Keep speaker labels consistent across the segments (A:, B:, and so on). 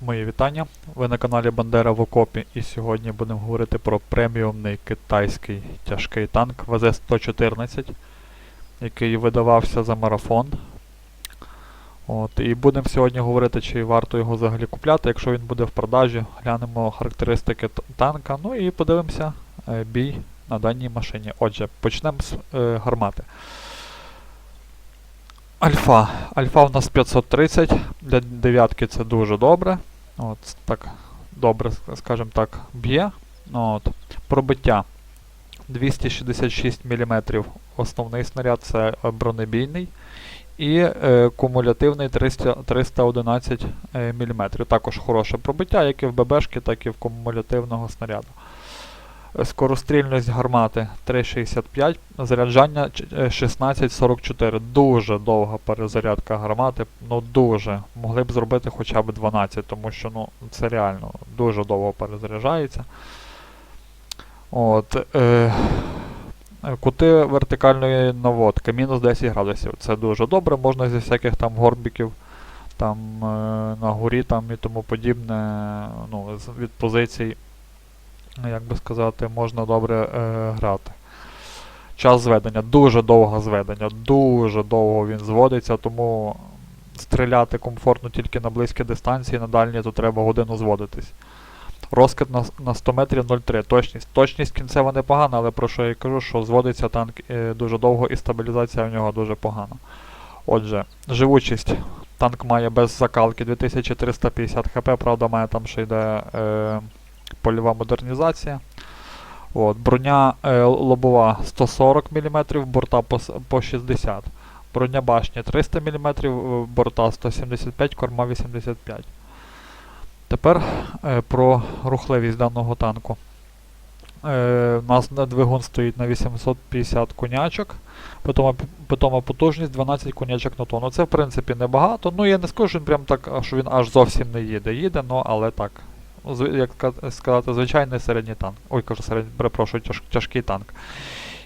A: Мої вітання. Ви на каналі Бандера в Окопі і сьогодні будемо говорити про преміумний китайський тяжкий танк ВЗ-114, який видавався за марафон. От, і будемо сьогодні говорити, чи варто його взагалі купляти, якщо він буде в продажі. Глянемо характеристики танка, ну і подивимося е, бій на даній машині. Отже, почнемо з е, гармати. Альфа. Альфа у нас 530. Для дев'ятки це дуже добре. От так добре, скажімо так, б'є. От. Пробиття 266 мм. Основний снаряд це бронебійний. І е, кумулятивний 300, 311 е, мм. Також хороше пробиття, як і в ББшки, так і в кумулятивного снаряду. Е, Скорострільність гармати 3,65, заряджання е, 16,44. Дуже довга перезарядка гармати. Ну дуже. Могли б зробити хоча б 12, тому що ну, це реально дуже довго перезаряджається. От, е, е, кути вертикальної наводки, мінус 10 градусів. Це дуже добре, можна зі всяких там горбіків там е, на горі там і тому подібне, ну, від позицій як би сказати, можна добре е, грати. Час зведення, дуже довго зведення, дуже довго він зводиться, тому стріляти комфортно тільки на близькі дистанції, на дальні то треба годину зводитись. Розкид на, на 100 метрів 0,3. Точність. Точність кінцева непогана, але про що я кажу, що зводиться танк е, дуже довго і стабілізація в нього дуже погана. Отже, живучість. Танк має без закалки 2350 хп, правда, має там ще йде е, польова модернізація. От, броня е, лобова 140 мм, борта по, по 60 Броня башні 300 мм, борта 175, корма 85. Тепер е, про рухливість даного танку. Е, у нас двигун стоїть на 850 конячок, потім, потім потужність 12 конячок на тонну. Це в принципі небагато. Ну я не скажу, що він прям так, що він аж зовсім не їде. Їде, ну але так. Як сказати, звичайний середній танк. Ой, кажу, середній, перепрошую, тяж, тяжкий танк.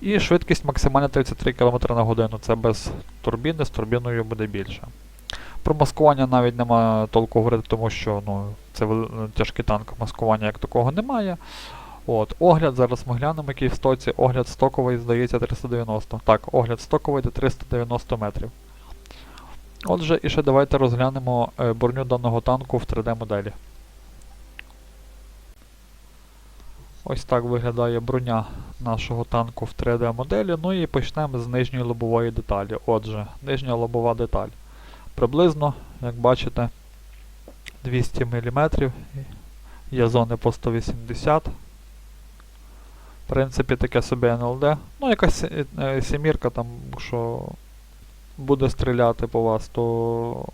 A: І швидкість максимальна 33 км на годину. Це без турбіни, з турбіною буде більше. Про маскування навіть нема толку говорити, тому що ну, це тяжкий танк, маскування як такого немає. От, огляд, зараз ми глянемо, який в стоці. Огляд стоковий, здається, 390. Так, огляд стоковий до 390 метрів. Отже, і ще давайте розглянемо е, броню даного танку в 3D Ось так виглядає броня нашого танку в 3D моделі. Ну і почнемо з нижньої лобової деталі. Отже, нижня лобова деталь. Приблизно, як бачите, 200 мм. Є зони по 180. В принципі, таке собі НЛД. Ну, якась е, е, сімірка там, що буде стріляти по вас, то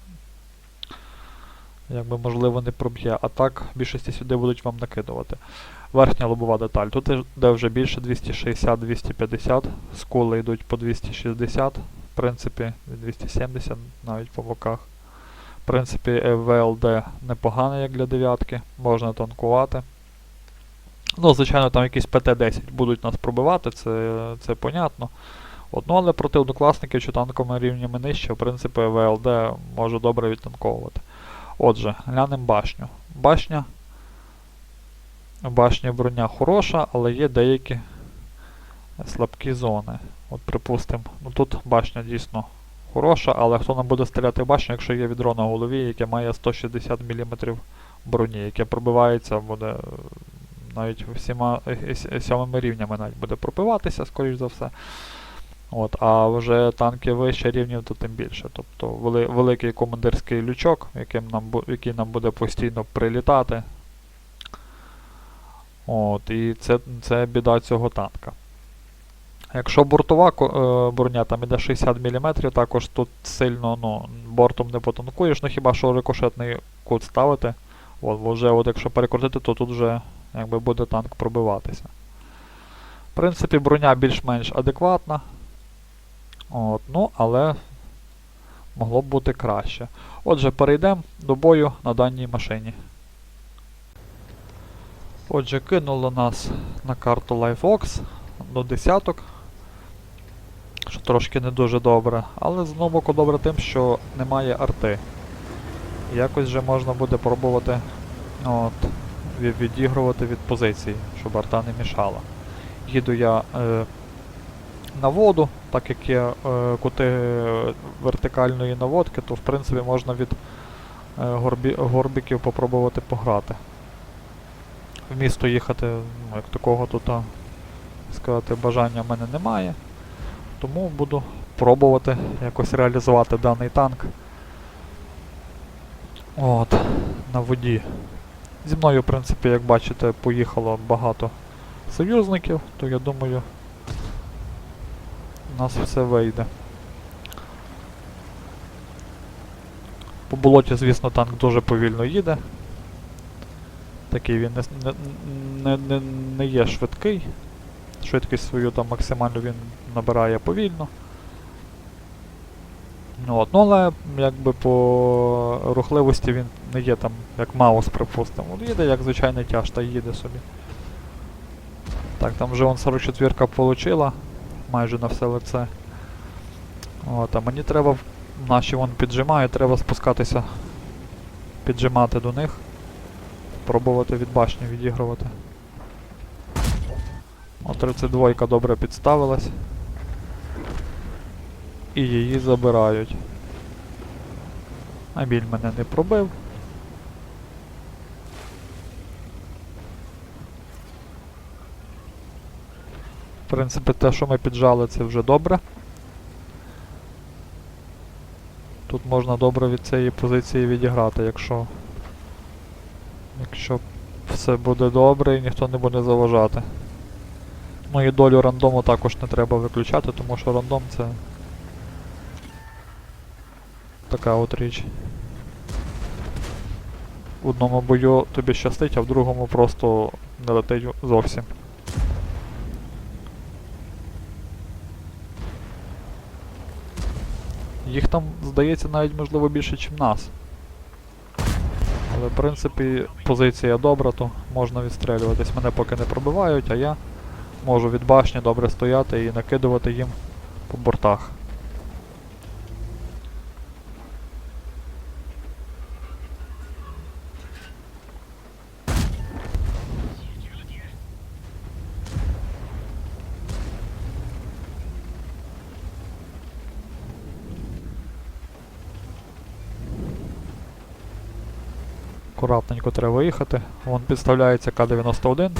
A: якби можливо не проб'є. А так, більшості сюди будуть вам накидувати. Верхня лобова деталь. Тут йде вже більше 260-250, скули йдуть по 260, в принципі, 270 навіть по боках. В принципі, е, ВЛД непогане, як для дев'ятки, можна танкувати. Ну, звичайно, там якісь ПТ-10 будуть нас пробивати, це, це понятно. От, ну, але проти однокласників чи танковими рівнями нижче, в принципі, ВЛД може добре відтанковувати. Отже, глянемо башню. Башня Башня броня хороша, але є деякі слабкі зони. От припустимо, ну тут башня дійсно хороша, але хто нам буде стріляти башню, якщо є відро на голові, яке має 160 мм броні, яке пробивається, буде е, навіть всіма е, е, сьомими рівнями навіть буде пробиватися, скоріш за все. От, а вже танки вище рівнів, то тим більше. Тобто вели, великий командирський лючок, яким нам, який нам буде постійно прилітати. От, і це, це біда цього танка. Якщо бортова е, броня там іде 60 мм, також тут сильно ну, бортом не потанкуєш, ну хіба що рикошетний кут ставити. От, вже от якщо перекрутити, то тут вже якби буде танк пробиватися. В принципі, броня більш-менш адекватна. От, ну, але могло б бути краще. Отже, перейдемо до бою на даній машині. Отже, кинуло нас на карту LiveOx до десяток. Що трошки не дуже добре. Але з боку добре тим, що немає арти. Якось вже можна буде пробувати от, від- відігрувати від позиції, щоб арта не мішала. Їду я е, на воду, так як є е, кути вертикальної наводки, то в принципі можна від е, горбі, горбиків попробувати пограти. В місто їхати, ну, як такого тут, сказати, бажання в мене немає. Тому буду пробувати якось реалізувати даний танк. От, на воді. Зі мною, в принципі, як бачите, поїхало багато союзників, то я думаю, у нас все вийде. По болоті, звісно, танк дуже повільно їде. Такий він не, не, не, не, є швидкий. Швидкість свою там максимально він набирає повільно. Ну, от, ну, але якби по рухливості він не є там, як Маус, припустимо. Їде як звичайний тяж, та їде собі. Так, там вже он 44-ка получила майже на все лице. От, а мені треба, наші вон піджимають, треба спускатися, піджимати до них. Пробувати від башні відігрувати. О, 32 добре підставилась. І її забирають. Аміль мене не пробив. В принципі, те, що ми піджали, це вже добре. Тут можна добре від цієї позиції відіграти, якщо. Якщо все буде добре і ніхто не буде заважати. Ну і долю рандому також не треба виключати, тому що рандом це така от річ. В одному бою тобі щастить, а в другому просто не летить зовсім. Їх там, здається, навіть можливо більше, ніж нас. Але в принципі позиція добра, то можна відстрелюватись. Мене поки не пробивають, а я можу від башні добре стояти і накидувати їм по бортах. Акуратненько треба виїхати. Вон підставляється К-91.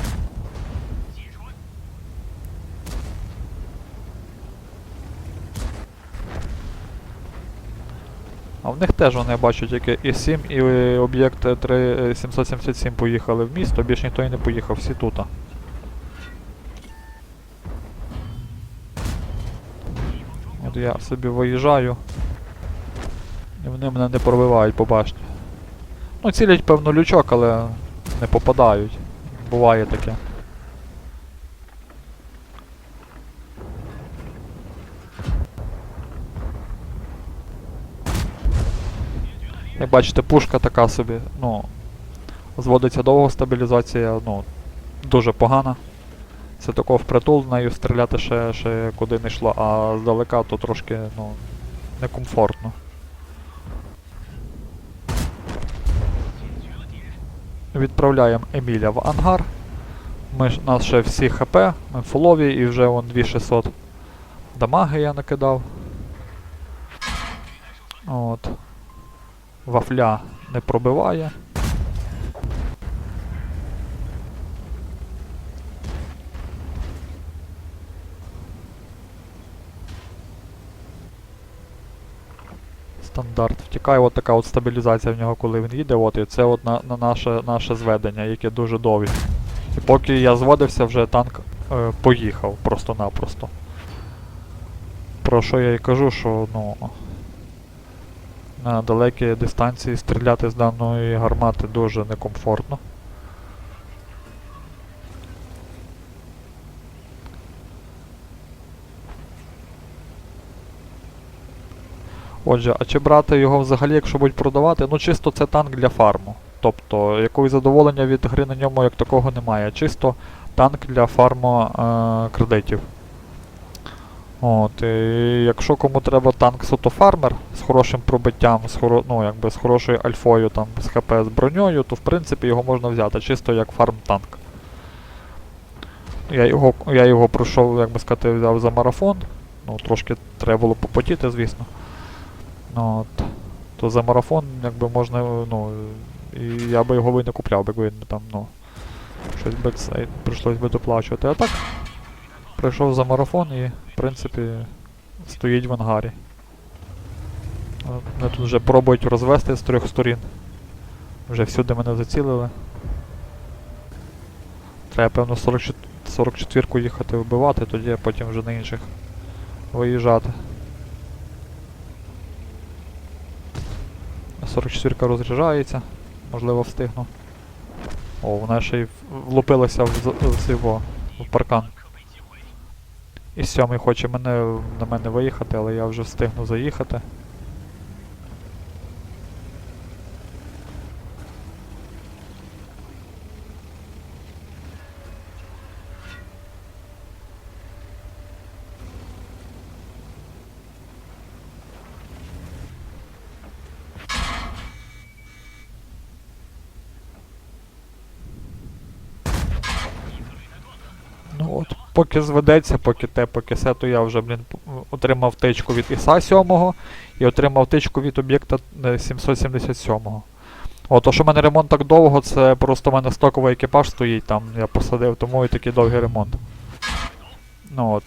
A: А в них теж вони бачу тільки і 7 і об'єкт е, 3, е, 777 поїхали в місто, більш ніхто і не поїхав, всі тут. От я собі виїжджаю. І вони мене не пробивають по башні. Ну, цілять, певно, лючок, але не попадають. Буває таке. Як бачите, пушка така собі, ну, зводиться довго стабілізація, ну, дуже погана. Це тако впритул нею стріляти ще, ще куди не йшло, а здалека то трошки, ну, некомфортно. Відправляємо Еміля в ангар. Ми нас ще всі ХП, ми фулові і вже вон 2600 дамаги я накидав. От. Вафля не пробиває. Стандарт втікає, от така от стабілізація в нього, коли він їде, от, і це от на, на наше, наше зведення, яке дуже довгі. І поки я зводився, вже танк е, поїхав просто-напросто. Про що я і кажу, що ну, на далекі дистанції стріляти з даної гармати дуже некомфортно. Отже, а чи брати його взагалі, якщо будуть продавати? Ну чисто це танк для фарму. Тобто якогось задоволення від гри на ньому як такого немає. Чисто танк для фарму е, кредитів. От, і якщо кому треба танк суто фармер з хорошим пробиттям, з, хоро, ну, якби з хорошою альфою, там, з ХП з броньою, то в принципі його можна взяти чисто як фарм танк. Я його, я його пройшов, як би сказати, взяв за марафон. Ну, трошки треба було попотіти, звісно. Ну, от. То за марафон, якби можна, ну, і я би його би не купляв, якби там, ну, щось би це прийшлось би доплачувати. А так, прийшов за марафон і, в принципі, стоїть в ангарі. Вони тут вже пробують розвести з трьох сторін. Вже всюди мене зацілили. Треба, певно, 44 44-ку їхати вбивати, тоді потім вже на інших виїжджати. 44-ка розряджається, можливо встигну. О, вона ще й влупилася в, в, в, в паркан. І сьомий хоче мене, на мене виїхати, але я вже встигну заїхати. Ну от, поки зведеться, поки те, поки се, то я вже, блін, отримав тичку від ІСа 7 і отримав тичку від об'єкта е, 777. От, то, що в мене ремонт так довго, це просто в мене стоковий екіпаж стоїть там, я посадив, тому і такий довгий ремонт. Ну от.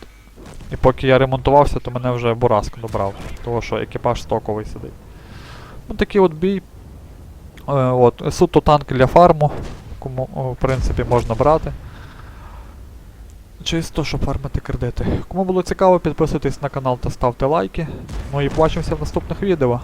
A: І поки я ремонтувався, то мене вже Бураск добрав, того що екіпаж стоковий сидить. Ну такий от бій. Е, от, суто танк для фарму, кому, в принципі, можна брати. Чисто, щоб фармити кредити. Кому було цікаво, підписуйтесь на канал та ставте лайки. Ну і бачимося в наступних відео.